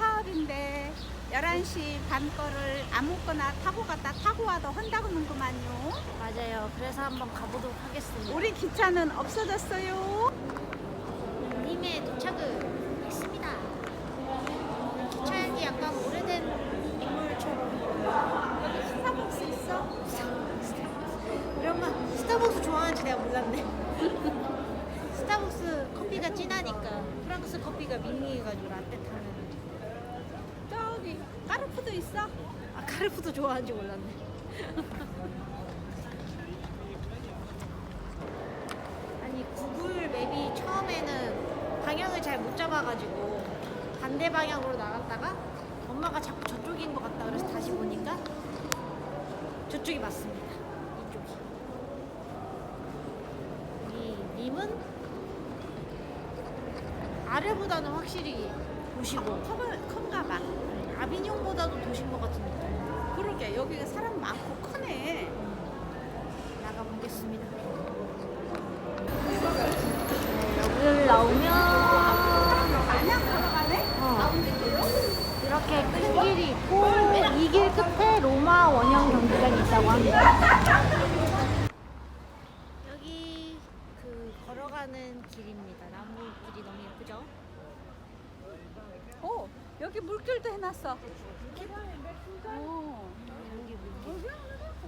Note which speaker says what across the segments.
Speaker 1: 파업인데 11시 반 거를 아무거나 타고 갔다 타고 와도 한다고는구만요.
Speaker 2: 맞아요. 그래서 한번 가보도록 하겠습니다.
Speaker 1: 우리 기차는 없어졌어요.
Speaker 2: 님의 도착을 했습니다. 기차역이 약간 오래된 건물처럼
Speaker 1: 여기 스타벅스 있어?
Speaker 2: 엄마 스타벅스 좋아하는지 내가 몰랐네. 스타벅스 커피가 진하니까 프랑스 커피가 밍밍해가지고 라떼 타는.
Speaker 1: 저기 까르푸도 있어?
Speaker 2: 아 카르푸도 좋아하는지 몰랐네. 아니 구글 맵이 처음에는 방향을 잘 못 잡아가지고 반대 방향으로 나갔다가 엄마가 자꾸 저쪽인 것 같다 그래서 다시 보니까 저쪽이 맞습니다. 이쪽이. 이 님은 아래보다는 확실히 도시고
Speaker 1: 커버, 컴가 봐.
Speaker 2: 아비뇽보다도 도시인 것 같은 느낌.
Speaker 1: 그러게 여기가 사람 많고 크네.
Speaker 2: 나가보겠습니다. 여기를 나오면
Speaker 1: 마냥 걸어가네?
Speaker 2: 어, 이렇게 큰 길이 있고 이 길 끝에 로마 원형 경기장이 있다고 합니다. 여기 그 걸어 가는 길입니다. 나무길이 너무 예쁘죠?
Speaker 1: 오, 여기 물길도 해놨어. 오,
Speaker 2: 물길.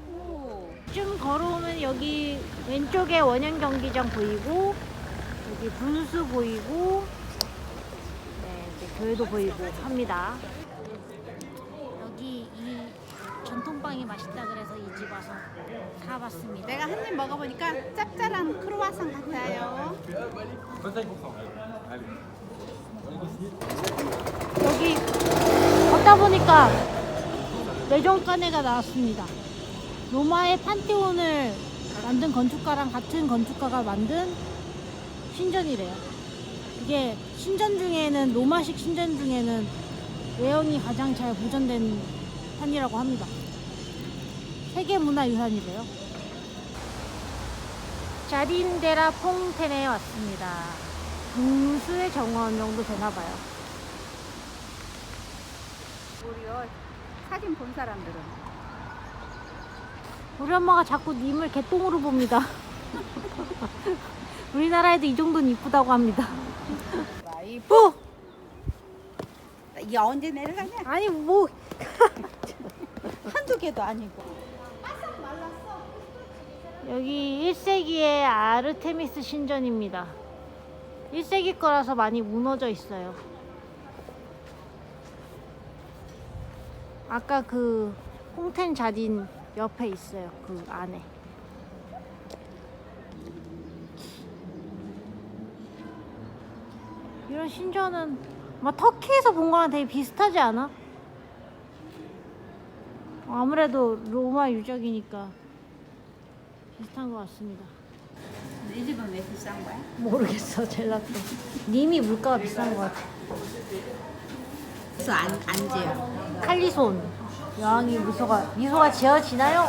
Speaker 1: 오.
Speaker 2: 좀 걸어오면 여기 왼쪽에 원형 경기장 보이고 여기 분수 보이고 네, 이제 교회도 보이고 합니다. 여기 이 전통빵이 맛있다 그래서 이 집 와서 사봤습니다.
Speaker 1: 내가 한 입 먹어보니까 짭짤한 크로와상 같아요.
Speaker 3: 25%. Allez.
Speaker 2: 여기 걷다 보니까 내정간회가 나왔습니다. 로마의 판테온을 만든 건축가랑 같은 건축가가 만든 신전이래요. 이게 신전 중에는 로마식 신전 중에는 외형이 가장 잘 보존된 편이라고 합니다. 세계문화유산이래요. 자린데라 퐁텐에 왔습니다. 분수의 정원 정도 되나 봐요.
Speaker 1: 우리요 사진 본 사람들은
Speaker 2: 우리 엄마가 자꾸 님을 개똥으로 봅니다. 우리나라에도 이 정도는 이쁘다고 합니다.
Speaker 1: 와이프. 이게 언제 내려가냐?
Speaker 2: 아니 뭐
Speaker 1: 한두 개도 아니고.
Speaker 2: 여기 1세기의 아르테미스 신전입니다. 1세기 거라서 많이 무너져 있어요. 아까 그 홍텐 자딘 옆에 있어요. 그 안에. 이런 신전은 막 터키에서 본 거랑 되게 비슷하지 않아? 아무래도 로마 유적이니까 비슷한 것 같습니다.
Speaker 1: 이 집은 왜 비싼 거야?
Speaker 2: 모르겠어, 젤라또. 님이 물가가 비싼 것 같아.
Speaker 1: 그래서 안 안지요.
Speaker 2: 칼리손. 여왕이 미소가, 미소가 지어지나요?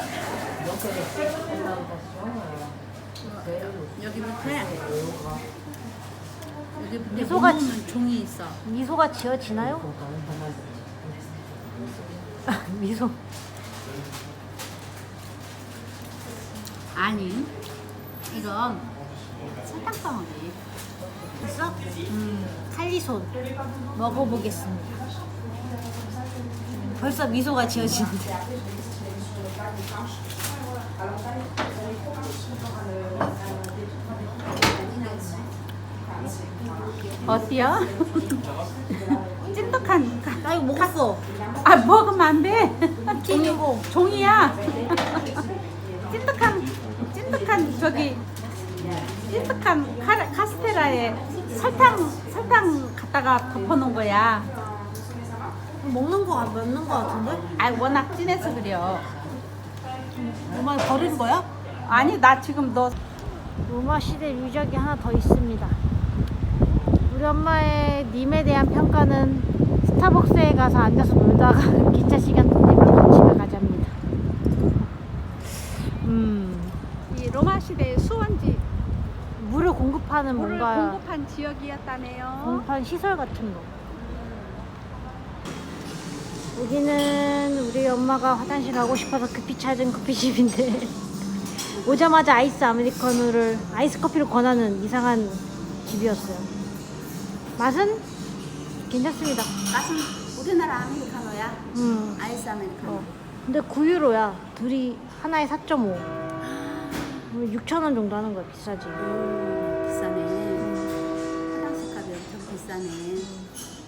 Speaker 1: 여기 밑에 여기 밑에
Speaker 2: 미소가
Speaker 1: 보면 종이 있어.
Speaker 2: 미소가 지어지나요? 미소.
Speaker 1: 아니 이건 설탕 덩어리.
Speaker 2: 있어? 음, 칼리손. 먹어보겠습니다. 벌써 미소가 지어지는데.
Speaker 1: 어때요? 찐득한.
Speaker 2: 나 이거 먹었어.
Speaker 1: 아 먹으면 안 돼.
Speaker 2: 종이고.
Speaker 1: 종이야. 찐득한 찐득한 저기 찐득한 카, 카스테라에 설탕 설탕 갖다가 덮어놓은 거야.
Speaker 2: 먹는 거 같- 맞는 거 같은데?
Speaker 1: 아 워낙 진해서 그래요.
Speaker 2: 엄마 버린 거야?
Speaker 1: 아니 나 지금 너
Speaker 2: 로마 시대 유적이 하나 더 있습니다. 우리 엄마의 님에 대한 평가는 스타벅스에 가서 앉아서 놀다가 기차 시간 끝내면 집에 가자입니다. 음,
Speaker 1: 이 로마 시대의 수원지
Speaker 2: 물을 공급하는
Speaker 1: 물을
Speaker 2: 뭔가
Speaker 1: 공급한 지역이었다네요.
Speaker 2: 공급한 시설 같은 거. 여기는 우리 엄마가 화장실 가고 싶어서 급히 찾은 커피집인데 오자마자 아이스 아메리카노를 아이스 커피를 권하는 이상한 집이었어요. 맛은 괜찮습니다.
Speaker 1: 맛은 우리나라 아메리카노야.
Speaker 2: 음.
Speaker 1: 아이스 아메리카노.
Speaker 2: 어. 근데 9유로야. 둘이 하나에 4.5. 6,000원 정도 하는 거야, 비싸지.
Speaker 1: 음, 비싸네. 화장실 값이 엄청 비싸네.